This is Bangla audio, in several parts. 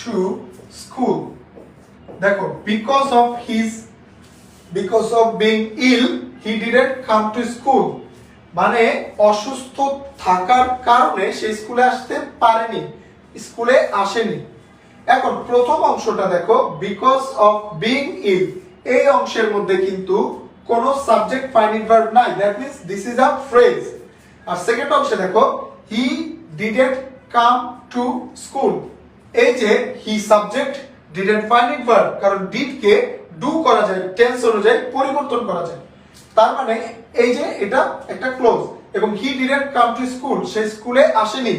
টু স্কুল দেখো because of his because of being ill he didn't come to school মানে অসুস্থ থাকার কারণে সে স্কুলে আসতে পারেনি, স্কুলে আসেনি। এখন প্রথম অংশটা দেখো বিকজ অফ বিং ইল এই অংশের মধ্যে কিন্তু কোন সাবজেক্ট ফাইনিং ভার্ব নাই। That means this is a phrase R second অংশে দেখো he didn't come to school এই যে he subject didn't finite verb কারণ ডিড কে ডু করা যায় টেন্স অনুযায়ী পরিবর্তন করা যায়। তার মানে এই যে এটা একটা ক্লোজ এবং he didn't come to school সে স্কুলে আসেনি।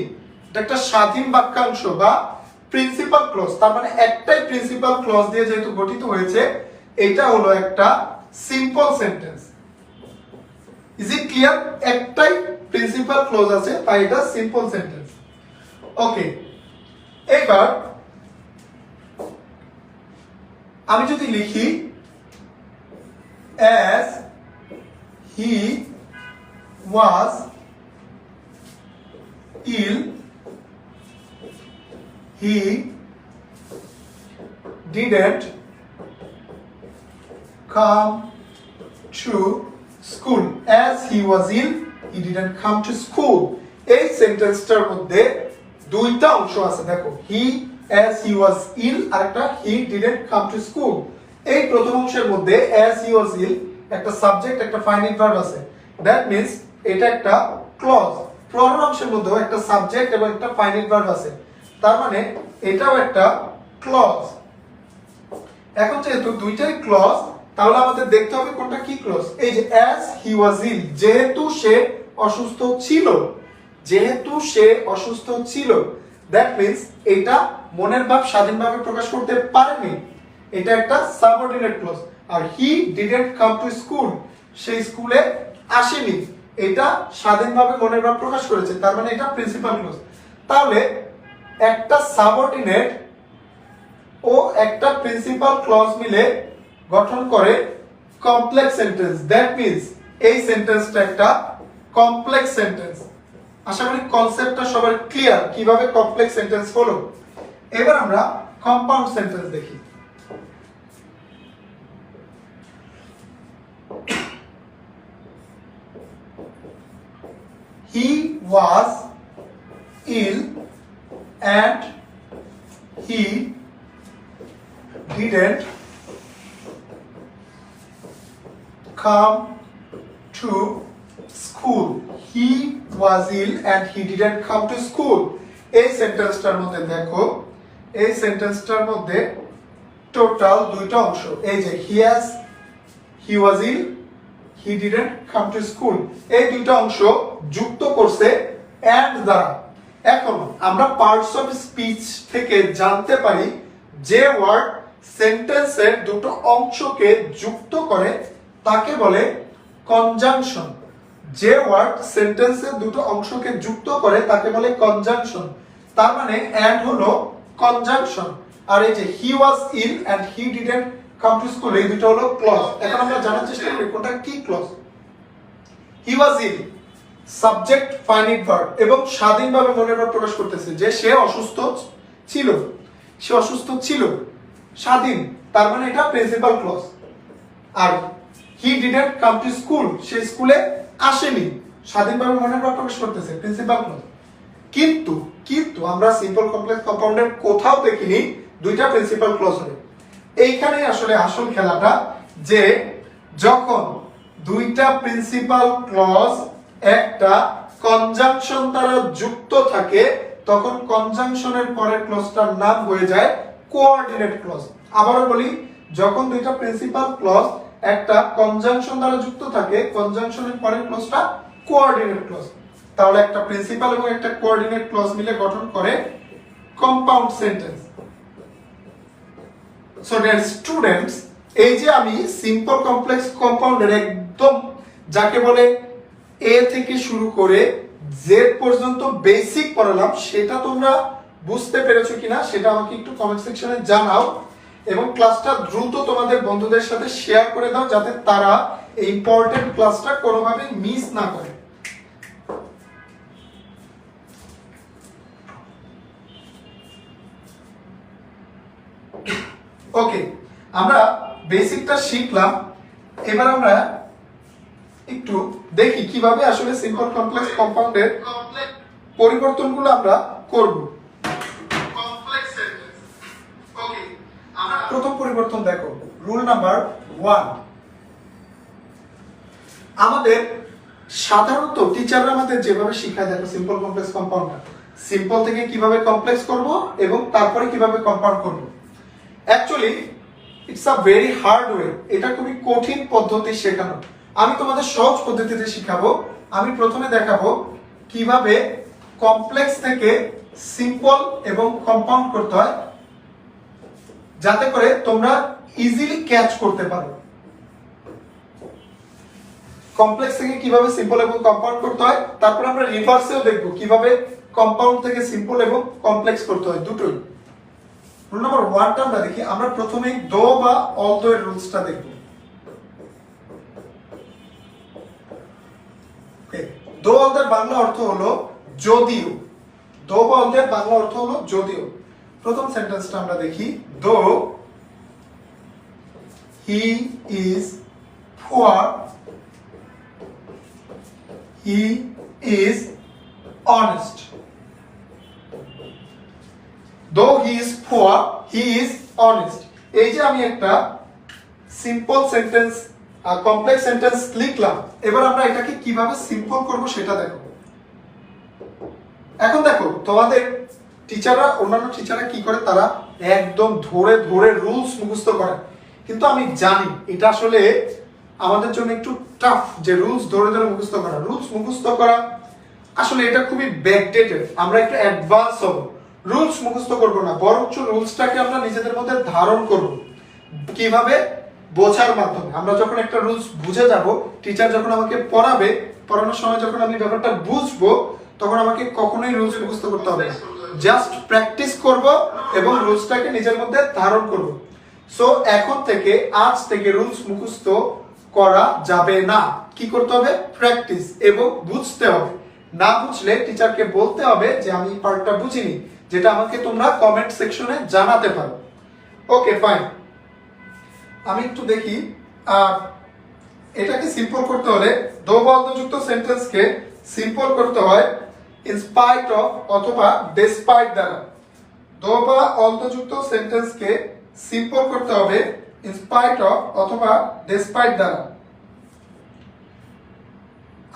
এটা একটা স্বাধীন বাক্যাংশ বা প্রিন্সিপাল ক্লজ তার মানে একটাই প্রিন্সিপাল ক্লজ দিয়ে যেহেতু গঠিত হয়েছে এটা হলো একটা simple sentence is it clear একটাই প্রিন্সিপাল ক্লজ আছে, তাই এটা সিম্পল সেন্টেন্স ওকে এবার আমি যদি লিখি as he was ill he didn't come to school as he was ill he didn't come to school এই সেন্টেন্সটার মধ্যে দুইটা অংশ আছে, দেখো। হি as হি ওয়াজ ill আর একটা হি didn't come to school. এই প্রথম অংশের মধ্যে, as হি ওয়াজ ill, একটা সাবজেক্ট একটা ফাইনাইট ভার্ব আছে। দ্যাট মিন্স এটা একটা ক্লজ পরের অংশের মধ্যেও একটা সাবজেক্ট এবং একটা ফাইনাইট ভার্ব আছে। তার মানে এটাও একটা ক্লজ এখন যেহেতু দুইটাই ক্লজ তাহলে আমাদের দেখতে হবে কোনটা কি ক্লজ এই যে অ্যাজ হি ওয়াজ ইল যেহেতু সে অসুস্থ ছিল যেহেতু সে অসুস্থ ছিল দ্যাট মিন্স এটা মনের ভাব স্বাধীনভাবে প্রকাশ করতে পারেনি। এটা একটা subordinate clause R he didn't come to school সেই স্কুলে আসেনি। এটা স্বাধীনভাবে মনের ভাব প্রকাশ করেছে, তার মানে এটা প্রিন্সিপাল ক্লজ তাহলে একটা সাবঅর্ডিনেট ও একটা প্রিন্সিপাল ক্লজ মিলে গঠন করে কমপ্লেক্স সেন্টেন্স দ্যাট মিন্স এই সেন্টেন্সটা একটা কমপ্লেক্স সেন্টেন্স আশা করি কনসেপ্টটা সবার ক্লিয়ার কীভাবে কমপ্লেক্স সেন্টেন্স হলো এবার আমরা কম্পাউন্ড সেন্টেন্স দেখি। He was ill and he didn't come to school. He was ill and he didn't come to school. এই সেন্টেন্সটার মধ্যে দেখো, এই সেন্টেন্সটার মধ্যে টোটাল দুইটা অংশ। এই যে he has he was ill he didn't come to school এই দুইটা অংশ যুক্ত করছে অ্যান্ড দ্বারা। এখন আমরা পার্টস অফ স্পিচ থেকে জানতে পারি যে ওয়ার্ড সেন্টেন্সের দুটো অংশকে যুক্ত করে, তাকে বলে কনজাংশন যে ওয়ার্ড সেন্টেন্সের দুটো অংশকে যুক্ত করে তাকে বলে কনজাংশন তার মানে অ্যান্ড হলো কনজাংশন আর এই যে he was ill and he didn't come to school এই দুটো হলো ক্লজ এখন আমরা জানার চেষ্টা করি, কোনটা কি clause he was ill subject finite verb এবং স্বাধীনভাবে মনের ভাব প্রকাশ করতেছে যে সে অসুস্থ ছিল। সে অসুস্থ ছিল। স্বাধীন। তার মানে এটা principal clause R he didn't come to school সে স্কুলে আসেনি। স্বাধীনভাবে ভাব প্রকাশ করতেছে, প্রিন্সিপাল ক্লজ কিন্তু কিন্তু আমরা সিম্পল কমপ্লেক্স কম্পাউন্ডের কোথাও দেখিনি, দুইটা প্রিন্সিপাল ক্লজ হবে। এইখানে আসলে আসল খেলাটা যে যখন দুইটা প্রিন্সিপাল ক্লজ একটা কনজাংশন দ্বারা যুক্ত থাকে, তখন কনজাংশনের পরের ক্লজটার নাম হয়ে যায় কোঅর্ডিনেট ক্লজ আবারও বলি, যখন দুইটা প্রিন্সিপাল ক্লজ একটা কনজাংশন দ্বারা যুক্ত থাকে কনজাংশনের পরের ক্লজটা কোঅর্ডিনেট ক্লজ তাহলে একটা প্রিন্সিপাল এবং একটা কোঅর্ডিনেট ক্লজ মিলে গঠন করে compound sentence so dear students এই যে আমি সিম্পল কমপ্লেক্স কম্পাউন্ডের একদম যাকে বলে এ থেকে শুরু করে জেড পর্যন্ত বেসিক পড়ালাম, সেটা তোমরা বুঝতে পেরেছ কিনা, সেটা আমাকে একটু কমেন্ট সেকশনে জানাও। এবং ক্লাসটা দ্রুত তোমাদের বন্ধুদের সাথে শেয়ার করে দাও যাতে তারা এই ইম্পর্টেন্ট ক্লাসটা কোনোভাবে মিস না করে। ওকে আমরা বেসিকটা শিখলাম। এবার আমরা একটু দেখি কীভাবে আসলে সিম্পল কমপ্লেক্স কম্পাউন্ডের পরিবর্তনগুলো আমরা করব প্রথম পরিবর্তন দেখো। রুল নাম্বার ওয়ান আমাদের সাধারণত টিচাররা আমাদের যেভাবে শিখায়, দেখো সিম্পল কমপ্লেক্স কম্পাউন্ড সিম্পল থেকে কীভাবে কমপ্লেক্স করব এবং তারপরে কীভাবে কম্পাউন্ড করব। Actually it's a very hard way এটা খুবই কঠিন পদ্ধতি শেখানো। আমি তোমাদের সহজ পদ্ধতিতে শিখাবো। আমি প্রথমে দেখাবো কীভাবে কমপ্লেক্স থেকে সিম্পল এবং কম্পাউন্ড করতে হয়। যাতে করে তোমরা ইজিলি ক্যাচ করতে পারো। কমপ্লেক্স থেকে কীভাবে সিম্পল এবং কম্পাউন্ড করতে হয়, তারপর আমরা রিভার্সেও দেখব কীভাবে কম্পাউন্ড থেকে সিম্পল এবং কমপ্লেক্স করতে হয় দুটোই। রুল নাম্বার ওয়ানটা আমরা দেখি, আমরা প্রথমেই দো বা অল দো এর রুলসটা দেখব। দো অল এর বাংলা অর্থ হলো যদিও। দো বা অল এর বাংলা অর্থ হলো যদিও। প্রথম সেন্টেন্সটা আমরা দেখি though he is poor he is honest. Though he is poor, he is honest. এই যে আমি একটা সিম্পল সেন্টেন্স কমপ্লেক্স সেন্টেন্স লিখলাম, এবার আমরা এটাকে কীভাবে সিম্পল করব সেটা দেখো। এখন দেখো, তোমাদের টিচাররা, অন্যান্য টিচাররা কি করে? তারা একদম ধরে ধরে রুলস মুখস্থ করে। কিন্তু আমি জানি এটা আসলে আমাদের জন্য একটু টাফ যে রুলস ধরে ধরে মুখস্থ করা। রুলস মুখস্থ করা আসলে এটা খুবই ব্যাকডেটেড আমরা একটু অ্যাডভান্স হব। রুলস মুখস্থ করব না, বরঞ্চ রুলসটাকে আমরা নিজেদের মধ্যে ধারণ করব। কীভাবে? বোঝার মাধ্যমে। আমরা যখন একটা রুলস বুঝে যাব, টিচার যখন আমাকে পড়াবে, পড়ানোর সময় যখন আমি ব্যাপারটা বুঝব, তখন আমাকে কখনোই রুলস মুখস্থ করতে হবে না। জাস্ট প্র্যাকটিস করব এবং রুলসটাকে নিজের মধ্যে ধারণ করব। সো এখন থেকে, আজ থেকে রুলস মুখস্থ করা যাবে না। কি করতে হবে? প্র্যাকটিস এবং বুঝতে হবে। না বুঝলে টিচারকে বলতে হবে যে, আমি এই পার্টটা বুঝিনি যেটা আমাকে তোমরা কমেন্ট সেকশনে জানাতে পারো। ওকে ফাইন আমি একটু দেখি এটাকে সিম্পল করতে হলে দো বন্ধযুক্ত সেন্টেন্সকে সিম্পল করতে হয়। ইনস্পাইট অফ অথবা ডেসপাইট দ্বারা। দো বা অন্তযুক্ত সেন্টেন্সকে সিম্পল করতে হবে ইনস্পাইট অফ অথবা ডেসপাইট দ্বারা।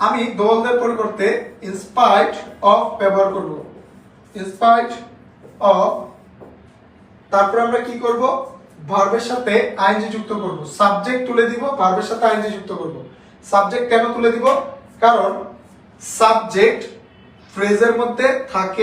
আমি দোলদের পরিবর্তে ইনস্পাইট অফ ব্যবহার করব। ইনস্পাইট অফ তারপর আমরা কি করব? ভার্বের সাথে আইনজি যুক্ত করব। সাবজেক্ট তুলে দিব ভার্বের সাথে আইনজি যুক্ত করব। সাবজেক্ট কেন তুলে দিব? কারণ সাবজেক্ট ফ্রেজের মধ্যে থাকে